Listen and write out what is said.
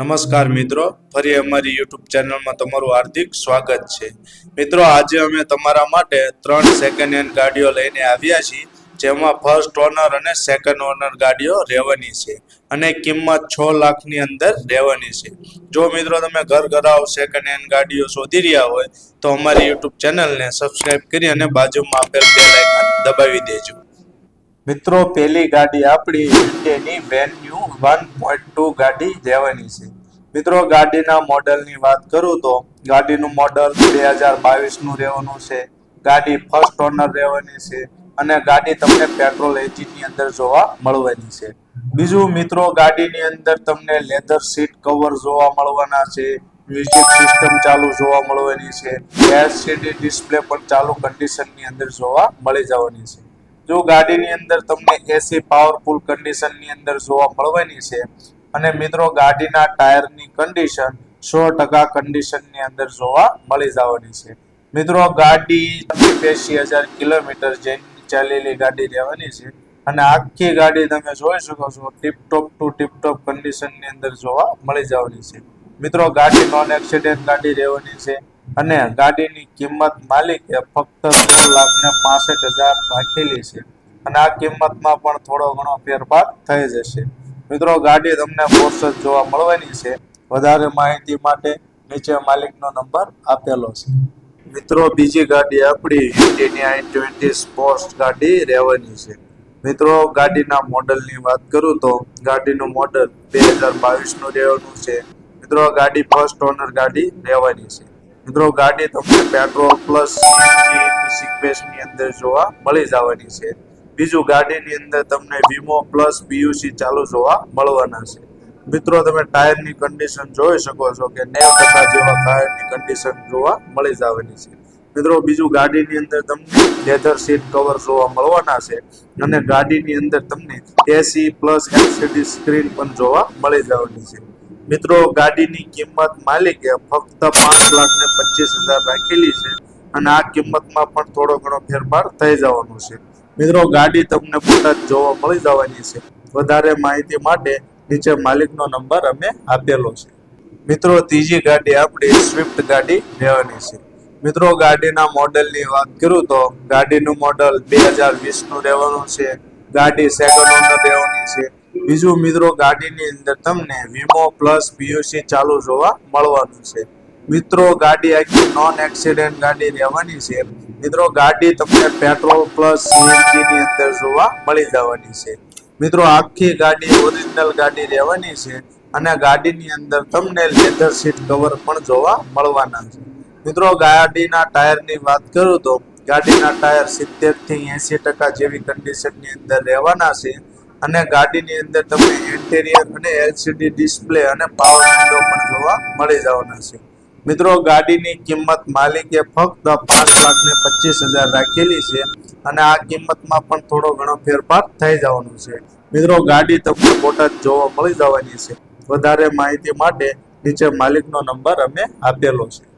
નમસ્કાર મિત્રો, ફરી અમારી યુટ્યુબ ચેનલમાં તમારું હાર્દિક સ્વાગત છે. મિત્રો, આજે અમે તમારા માટે ત્રણ સેકન્ડ હેન્ડ ગાડીઓ લઈને આવ્યા છીએ, જેમાં ફર્સ્ટ ઓનર અને સેકન્ડ ઓનર ગાડીઓ રહેવાની છે અને કિંમત છ લાખની અંદર રહેવાની છે. જો મિત્રો તમે ઘર ઘરાવ સેકન્ડ હેન્ડ ગાડીઓ શોધી રહ્યા હોય, તો અમારી યુટ્યુબ ચેનલને સબસ્ક્રાઇબ કરી અને બાજુમાં આપેલ બે લાઇકન દબાવી દેજો. મિત્રો, પહેલી ગાડી આપણી ઇન્ડિયાની બ્રેન્ડ વન પોઈન્ટ ટુ ગાડી રહેવાની છે. મિત્રો, ગાડીના મોડલની વાત કરું તો ગાડીનું મોડલ બે હજાર બાવીસનું રહેવાનું છે. ગાડી ફર્સ્ટ ઓનર રહેવાની છે અને ગાડી તમને પેટ્રોલ એન્જિનની અંદર જોવા મળવાની છે. બીજું મિત્રો, ગાડીની અંદર તમને લેધર સીટ કવર જોવા મળવાના છે. મ્યુઝિક સિસ્ટમ ચાલુ જોવા મળવાની છે. એલસીડી ડિસ્પ્લે પણ ચાલુ કન્ડિશનની અંદર જોવા મળી જવાની છે. જો ગાડીની અંદર તમને એસી પાવરફુલ કન્ડિશનની અંદર જોવા મળવાની છે અને મિત્રો, ગાડીના ટાયરની કન્ડિશન સો ટકા કન્ડિશનની અંદર જોવા મળી જવાની છે. મિત્રો, ગાડી બેસી હજાર કિલોમીટર જેની ચાલેલી ગાડી રહેવાની છે અને આખી ગાડી તમે જોઈ શકો છો ટીપટોપ ટુ ટીપટોપ કન્ડિશનની અંદર જોવા મળી જવાની છે. મિત્રો, ગાડી નોન એક્સિડન્ટ ગાડી રહેવાની છે અને ગાડીની કિંમત માલિકે ફક્ત ત્રણ લાખ ને પાસઠ હજાર રાખેલી છે અને આ કિંમતમાં પણ થોડો ઘણો ફેરફાર થઈ જશે. મિત્રો, ગાડી તમને પોસ્ટ જોવા મળવાની છે. વધારે માહિતી માટે નીચે માલિકનો નંબર આપેલો છે. મિત્રો, બીજી ગાડી આપણી યુટીની આઈ ટ્વેન્ટી સ્પોર્ટ્સ ગાડી રહેવાની છે. મિત્રો, ગાડીના મોડલની વાત કરું તો ગાડીનું મોડલ બે હજાર બાવીસનું રહેવાનું છે. મિત્રો, ગાડી ફર્સ્ટ ઓનર ગાડી રહેવાની છે. મિત્રો, ગાડી તમને પેટ્રોલ પ્લસ સિક્વેન્સની અંદર જોવા મળી જવાની છે. બીજું ગાડીની અંદર તમને વીમો પ્લસ પીયુસી ચાલુ જોવા મળવાના છે. મિત્રો, તમે ટાયરની કન્ડિશન જોઈ શકો છો કે નેવ ટકા જેવા ટાયરની કન્ડિશન જોવા મળી જવાની છે. મિત્રો, બીજું ગાડીની અંદર તમને લેધર સીટ કવર જોવા મળવાના છે અને ગાડીની અંદર તમને એસી પ્લસ એલસીડી સ્ક્રીન પણ જોવા મળી જવાની છે. મિત્રો, ગાડીની કિંમત માલિકે ફક્ત પાંચ લાખ ને પચીસ હજાર રાખેલી છે અને આ કિંમતમાં પણ થોડો ઘણો ફેરફાર થઈ જવાનો છે. મિત્રો, ગાડી તમને બોટાદ જોવા મળી જવાની છે. વધારે માહિતી માટે નીચે માલિકનો નંબર અમે આપેલો છે. મિત્રો, ત્રીજી ગાડી આપણી સ્વિફ્ટ ગાડી લેવાની છે. મિત્રો, ગાડીના મોડલની વાત કરું તો ગાડીનું મોડલ બે હજાર વીસનું રહેવાનું છે. ગાડી સેકન્ડ ઓનર રહેવાની છે. બીજું મિત્રો, ગાડીની અંદર તમને વીમો પ્લસ પીયુસી ચાલુ જોવા મળવાનું છે. મિત્રો, ગાડી આખી નોન એક્સિડન્ટ ગાડી રહેવાની છે. મિત્રો, ગાડી તમને પેટ્રોલ પ્લસ સીએનજી ની અંદર જોવા મળી જવાની છે. મિત્રો, આખી ગાડી ઓરિજિનલ ગાડી રહેવાની છે અને ગાડીની અંદર તમને લેધર સીટ કવર પણ જોવા મળવાના છે. મિત્રો, ગાડીના ટાયરની વાત કરું તો ગાડીના ટાયર સિત્તેરથી એસી ટકા જેવી કન્ડિશનની અંદર રહેવાના છે અને ગાડીની અંદર તમને ઇન્ટેરિયર અને એલસીડી ડિસ્પ્લે અને પાવર વિન્ડો પણ જોવા મળી જવાના છે. મિત્રો, ગાડીની કિંમત માલિકે ફક્ત પાંચ લાખ ને પચીસ હજાર રાખેલી છે અને આ કિંમતમાં પણ થોડો ઘણો ફેરફાર થઈ જવાનો છે. મિત્રો, ગાડી તમને બોટાદ જોવા મળી જવાની છે. વધારે માહિતી માટે નીચે માલિકનો નંબર અમે આપેલો છે.